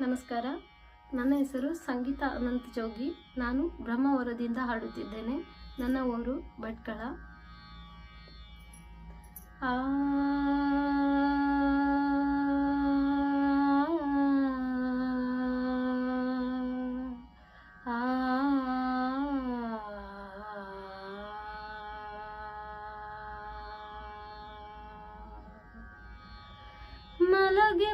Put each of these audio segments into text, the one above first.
ನಮಸ್ಕಾರ ನನ್ನ ಹೆಸರು ಸಂಗೀತ ಅನಂತ್ ಜೋಗಿ ನಾನು ಬ್ರಹ್ಮವರದಿಂದ ಹಾಡುತ್ತಿದ್ದೇನೆ ನನ್ನ ಊರು ಭಟ್ಕಳ ಆ ಮಲಗೆ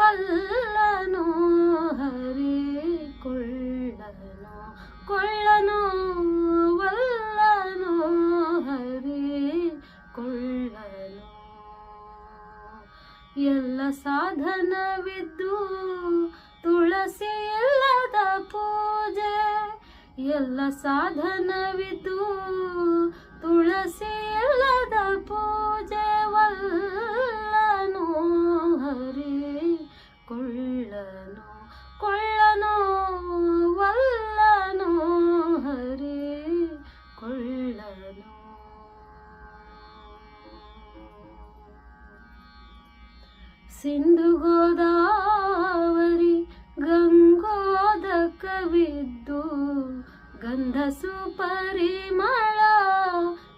ವಲ್ಲನು ಹರಿಕೊಳ್ಳನು ಕೊಳ್ಳನು ವಲ್ಲನು ಹರಿಕೊಳ್ಳನು. ಎಲ್ಲ ಸಾಧನವಿದ್ದು ತುಳಸಿ ಎಲ್ಲದ ಪೂಜೆ. ಎಲ್ಲ ಸಾಧನವಿದ್ದು ತುಳಸಿ ಸಿಂಧು ಗೋದಾವರಿ ಗಂಗೋದಕವಿದ್ದು ಗಂಧ ಸುಪರಿಮಳ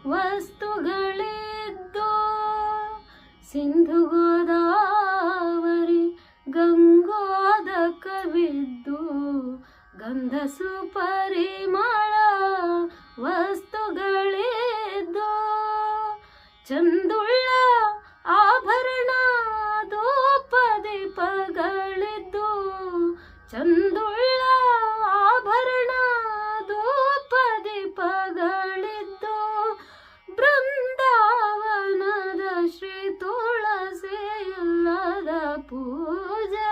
ವಸ್ತುಗಳಿದ್ದು. ಸಿಂಧು ಗೋದಾವರಿ ಗಂಗೋದಕವಿದ್ದು ಗಂಧ ಸುಪರಿಮಳ ವಸ್ತುಗಳಿದ್ದು. ಚಂದುಳ್ಳ ಚಂದುಳ್ಳ ಆಭರಣ ದೀಪಗಳಿದ್ದು ಬೃಂದಾವನದ ಶ್ರೀ ತುಳಸಿ ಇಲ್ಲದ ಪೂಜೆ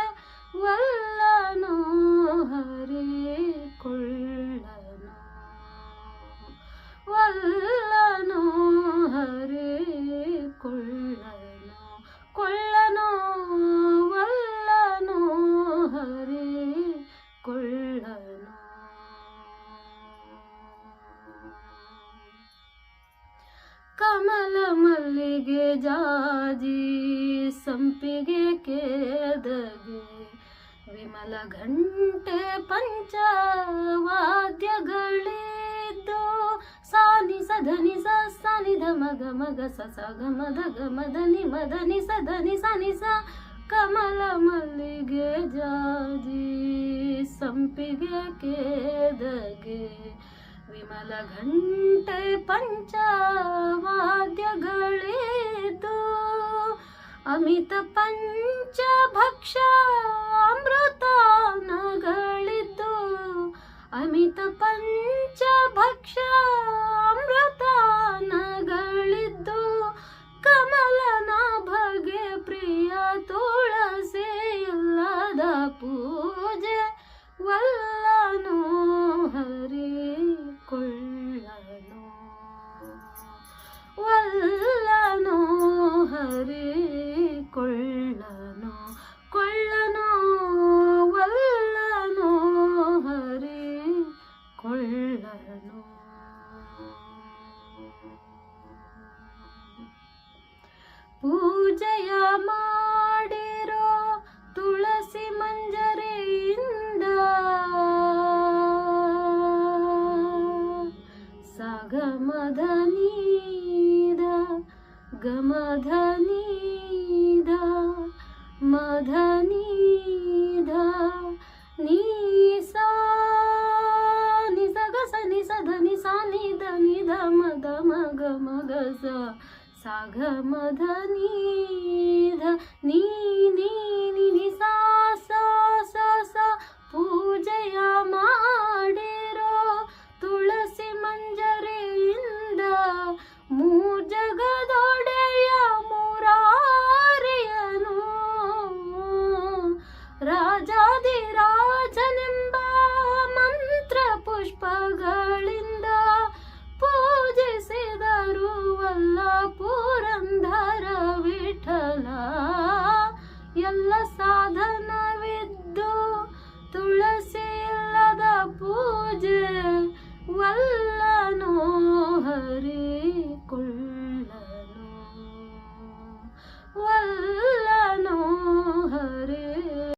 ಮಲ್ಲಿಗೆ ಜಾಜಿ, ಸಂಪಿಗೆ ಕೇದಗೆ, ವಿಮಲ ಘಂಟೆ ಪಂಚವಾದ್ಯಗಳಿದ್ದು, ಸಾನಿ ಸಧನಿ ಸ ಸನಿಧ ಮಗ ಮಗ ಸ ಸ ಗ ಮದ ಗ ಮದನಿ ಮದನಿ ಸಧನಿ ಸನಿ ಸ ಕಮಲ ಮಲ್ಲಿಗೆ ಜಾಜಿ, ಸಂಪಿಗೆ ಕೇದಗೆ. ವಿಮಲ ಘಂಟೆ ಪಂಚವಾದ್ಯಗಳಿದ್ದು ಅಮಿತ ಪಂಚ ಭಕ್ಷ ಅಮೃತ ನಗಳಿದ್ದು ಅಮಿತ ಪಂಚ ಭಕ್ಷ ಅಮೃತ ನಗಳಿದ್ದು ಕಮಲನ ಬಗೆ ಪ್ರಿಯ ತುಳಸಿ ಇಲ್ಲದ ಪೂಜೆ ವಲ್ಲನೋ കൊള്ള मधनी ध मधनी ध निसा निसा गस निसा धनी सा नि धनी ध मग मग मग स साघ मधनी ध नी नी नि सा स स पूजया मा ಪುಷ್ಪಗಳಿಂದ ಪೂಜಿಸಿದರು ವಲ್ಲ ಪುರಂದರ ವಿಠಲ. ಎಲ್ಲ ಸಾಧನವಿದ್ದು ತುಳಸಿ ಇಲ್ಲದ ಪೂ